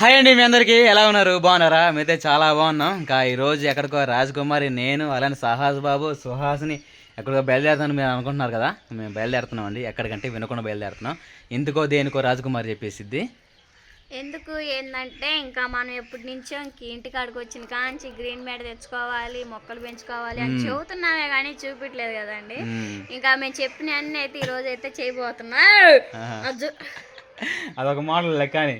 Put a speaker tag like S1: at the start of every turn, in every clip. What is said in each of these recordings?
S1: Hi అండి మీ అందరికీ. ఎలా ఉన్నారు? బాగున్నారా? మేమైతే చాలా బాగున్నాం. ఇంకా ఈ రోజు ఎక్కడికో రాజకుమారి నేను అలానే సహాస్ బాబు సుహాస్ని ఎక్కడికో బయలుదేరుతాను మీరు అనుకుంటున్నారు కదా? మేము బయలుదేరుతున్నాం అండి. ఎక్కడికంటే వినకుండా బయలుదేరుతున్నాం. ఎందుకో దేనికో రాజకుమారి చెప్పేసిద్ది.
S2: ఎందుకు? ఏంటంటే ఇంకా మనం ఎప్పటి నుంచో ఇంక ఇంటికాడికి వచ్చిన కాంచి గ్రీన్ మ్యాట్ తెచ్చుకోవాలి మొక్కలు పెంచుకోవాలి అని చెబుతున్నామే కానీ చూపించలేదు కదండి. ఇంకా మేము చెప్పిన అన్ని అయితే ఈ రోజు అయితే చేయబోతున్నా.
S1: అదొక మోడల్ లెక్క అని.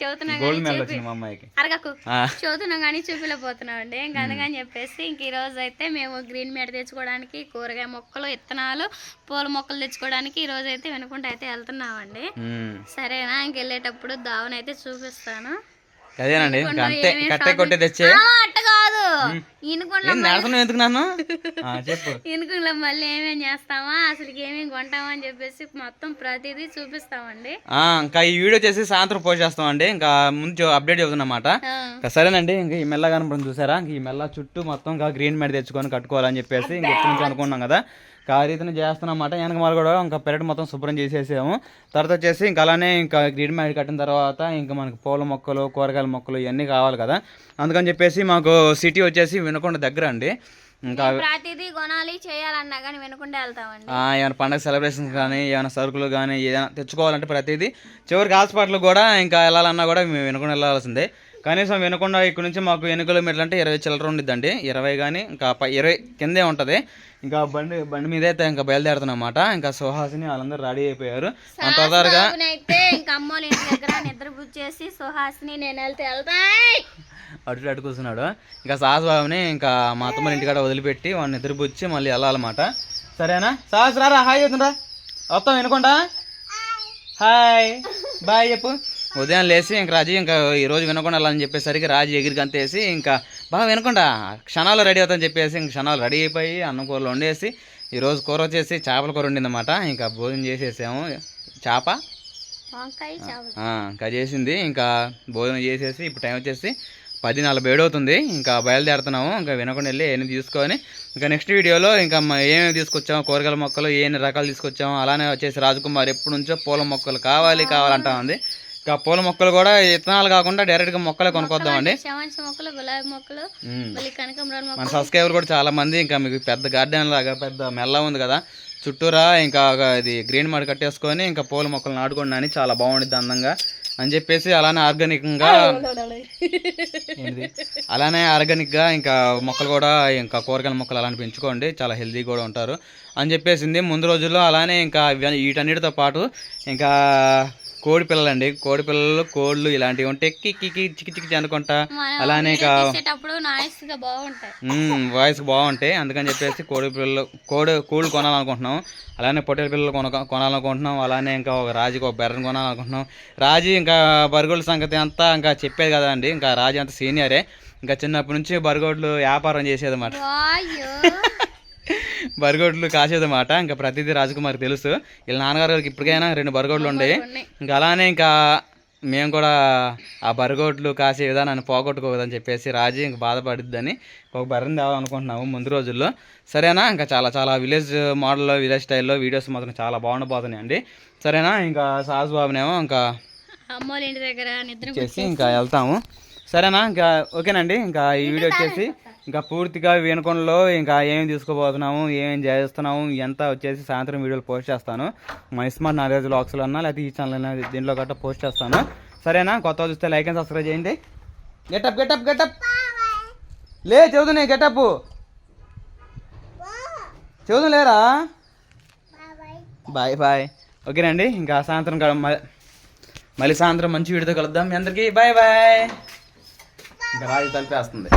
S2: చెబుతున్నా
S1: గోల్డ్
S2: కానీ
S1: మెడల్ వచ్చింది మా అమ్మాయికి.
S2: అరగకు. చదువుతున్నాం కానీ చూపిలేకపోతున్నాం అండి ఇంకా అందుకని చెప్పేసి ఇంక ఈ రోజు అయితే మేము గ్రీన్ మ్యాట్ తెచ్చుకోవడానికి కూరగాయ మొక్కలు విత్తనాలు పూల మొక్కలు తెచ్చుకోవడానికి ఈ రోజు అయితే వినుకుంటూ అయితే వెళ్తున్నామండి. సరేనా? ఇంక వెళ్ళేటప్పుడు దావన అయితే చూపిస్తాను.
S1: అదేనండి కొట్టే తెచ్చే నడసనం ఎందుకు నన్ను? చెప్పు.
S2: మళ్ళీ ఏమేం చేస్తామా అసలు ఏమేమి కొంటామా అని చెప్పేసి మొత్తం ప్రతిదీ చూపిస్తామండి.
S1: ఇంకా ఈ వీడియో చేసి సాయంత్రం పోస్ట్ చేస్తామండి. ఇంకా ముందు అప్డేట్ చెబుతున్నమాట. ఇంకా సరేనండి ఇంక ఈ మెల్ల కనపడం చూసారా? ఇంక ఈ మెల్ల చుట్టూ మొత్తం ఇంకా గ్రీన్ మ్యాట్ తెచ్చుకొని కట్టుకోవాలని చెప్పేసి ఇంక ఎప్పటి నుంచి అనుకున్నాం కదా. ఇంకా ఆ రీతిని చేస్తున్నమాట వెనక మరి కూడా ఇంకా పెరట్ మొత్తం శుభ్రం చేసేసాము. తర్వాత వచ్చేసి ఇంకా అలానే ఇంకా గ్రీన్ మ్యాట్ కట్టిన తర్వాత ఇంకా మనకి పూల మొక్కలు కూరగాయల మొక్కలు ఇవన్నీ కావాలి కదా. అందుకని చెప్పేసి మాకు సిటీ వచ్చేసి వినకొండ దగ్గర అండి. ఇంకా
S2: ప్రతిదీ కొనాలి చేయాలన్నా కానీ వినకుండా వెళ్తామండి.
S1: ఏమైనా పండగ సెలబ్రేషన్స్ కానీ ఏమైనా సరుకులు కానీ ఏదైనా తెచ్చుకోవాలంటే ప్రతిదీ చివరికి హాస్పిటల్ కూడా ఇంకా వెళ్ళాలన్నా కూడా మేము వినకుండా వెళ్ళాల్సిందే. కనీసం వినకుండా ఇక్కడ నుంచి మాకు ఎన్ని కిలోమీటర్లు అంటే ఇరవై చిల్లర ఉండిద్దండి. ఇరవై కానీ ఇంకా ఇరవై కిందే ఉంటుంది. ఇంకా బండి బండి మీద అయితే ఇంకా బయలుదేరుతున్నమాట ఇంకా సుహాసిని వాళ్ళందరూ రెడీ అయిపోయారు. తొందరగా
S2: నిద్ర బుచ్చేసి సుహాసిని నేను వెళ్తే
S1: అటు అటు కూర్చున్నాడు. ఇంకా సాహస్ బాబుని ఇంకా మా అత్తమ్మ ఇంటికాడ వదిలిపెట్టి వాడిని నిద్రపుచ్చి మళ్ళీ వెళ్ళాలన్నమాట. సరేనా? సాహస్ రారా హాయ్ చెప్తుండ్రా. వస్తాం వినకుండా? హాయ్. బాయ్ చెప్పు. ఉదయం లేచి ఇంక రాజీ ఇంకా ఈ రోజు వినకుండా వెళ్ళాలని చెప్పేసరికి రాజు ఎగిరి గంతేసి ఇంకా బాగా వినకుండా. క్షణాలు రెడీ అవుతాఅని చెప్పేసి ఇంక క్షణాలు రెడీ అయిపోయి అన్నం కూరలు వండేసి ఈ రోజు కూర వచ్చేసి చేపల కూర వండిందన్నమాట. ఇంకా భోజనం చేసేసాము. చేప? ఇంకా చేసింది. ఇంకా భోజనం చేసేసి ఇప్పుడు టైం వచ్చేసి పది నలభై ఏడు అవుతుంది. ఇంకా బయలుదేరుతున్నాము. ఇంకా వినకుండా వెళ్ళి ఏమి తీసుకొని ఇంకా నెక్స్ట్ వీడియోలో ఇంకా ఏమేమి తీసుకొచ్చాము కూరగాయల మొక్కలు ఏ రకాలు తీసుకొచ్చాము అలానే వచ్చేసి రాజకుమార్ ఎప్పటి నుంచో పూల మొక్కలు కావాలి కావాలంటా ఉంది. ఇంకా పూల మొక్కలు కూడా విత్తనాలు కాకుండా డైరెక్ట్గా మొక్కలే కొనుక్కొద్దామండి
S2: శవంచ మొక్కలు గులాబీ మొక్కలు
S1: ఉమ్.
S2: మళ్ళీ కనకంబరాల
S1: మన సబ్స్క్రైబర్ కూడా చాలా మంది ఇంకా మీకు పెద్ద గార్డెన్ లాగా పెద్ద మెల్ల ఉంది కదా చుట్టూరా ఇంకా ఒక ఇది గ్రీన్ మడ్ కట్టేసుకొని ఇంకా పూల మొక్కలు నాటుకోండి అని చాలా బాగుండిద్ది అందంగా. అని చెప్పేసి అలానే ఆర్గానిక్గా? అలానే ఆర్గానిక్గా ఇంకా మొక్కలు కూడా ఇంకా కూరగాయల మొక్కలు అలానే పెంచుకోండి చాలా హెల్తీ కూడా ఉంటారు. అని చెప్పేసింది ముందు రోజుల్లో అలానే ఇంకా వీటన్నిటితో పాటు ఇంకా కోడి పిల్లలండి. కోడి పిల్లలు కోళ్ళు ఇలాంటివి ఉంటే కిక్కి చిక్కి చిక్కి అనుకుంటా. అలానే వాయిస్ బాగుంటాయి అందుకని చెప్పేసి కోడి పిల్లలు కోడి కోళ్ళు కొనాలనుకుంటున్నాం. అలానే పొట్టేల పిల్లలు కొన కొనాలనుకుంటున్నాం. అలానే ఇంకా ఒక రాజుకి ఒక బెర్రను కొనాలనుకుంటున్నాం. రాజు ఇంకా బరిగోడ్ల సంగతి అంతా ఇంకా చెప్పేది కదా అండి ఇంకా రాజు అంత సీనియరే. ఇంకా చిన్నప్పటి నుంచి బరిగోడ్లు వ్యాపారం చేసేది అన్నమాట బరిగోడ్లు కాసేదన్నమాట. ఇంకా ప్రతిదీ రాజకుమారి తెలుసు. వీళ్ళ నాన్నగారు గారికి ఇప్పటికైనా రెండు బరిగోడ్లు ఉండేవి
S2: ఉన్నాయి.
S1: ఇంకా అలానే ఇంకా మేము కూడా ఆ బరిగోడ్లు కాసే విధానాన్ని పోగొట్టుకోవద్దని చెప్పేసి రాజీ ఇంక బాధపడిద్దని ఒక బర్రెని తేవాలనుకుంటున్నాము ముందు రోజుల్లో. సరేనా? ఇంకా చాలా చాలా విలేజ్ మోడల్లో విలేజ్ స్టైల్లో వీడియోస్ మాత్రం చాలా బాగుండబోతున్నాయి అండి సరేనా? ఇంకా సాహస్ బాబునేమో ఇంకా
S2: ఇంటి దగ్గర
S1: చేసి ఇంకా వెళ్తాము. సరేనా? ఇంకా ఓకేనండి. ఇంకా ఈ వీడియో వచ్చేసి ఇంకా పూర్తిగా వేనుకొండలో ఇంకా ఏమేమి తీసుకోబోతున్నాము ఏమేమి చేస్తున్నాము ఎంత వచ్చేసి సాయంత్రం వీడియోలు పోస్ట్ చేస్తాను. మా ఇస్మార్ట్ నాలెడ్జ్ బ్లాగ్స్లో అన్నా లేకపోతే ఈ ఛానల్ అన్నా దీంట్లో గట్రా పోస్ట్ చేస్తాను. సరేనా? కొత్త చూస్తే లైక్ అండ్ సబ్స్క్రైబ్ చేయండి. గెటప్ గెటప్ గెటప్ లే చదువునే గెటప్ చదువు లేరా? బాయ్ బాయ్ ఓకేనండి. ఇంకా సాయంత్రం మళ్ళీ సాయంత్రం మంచి వీడియోతో కలుద్దాం. మీ అందరికీ బాయ్ బాయ్ ఇంకా రాజు తలిపేస్తుంది.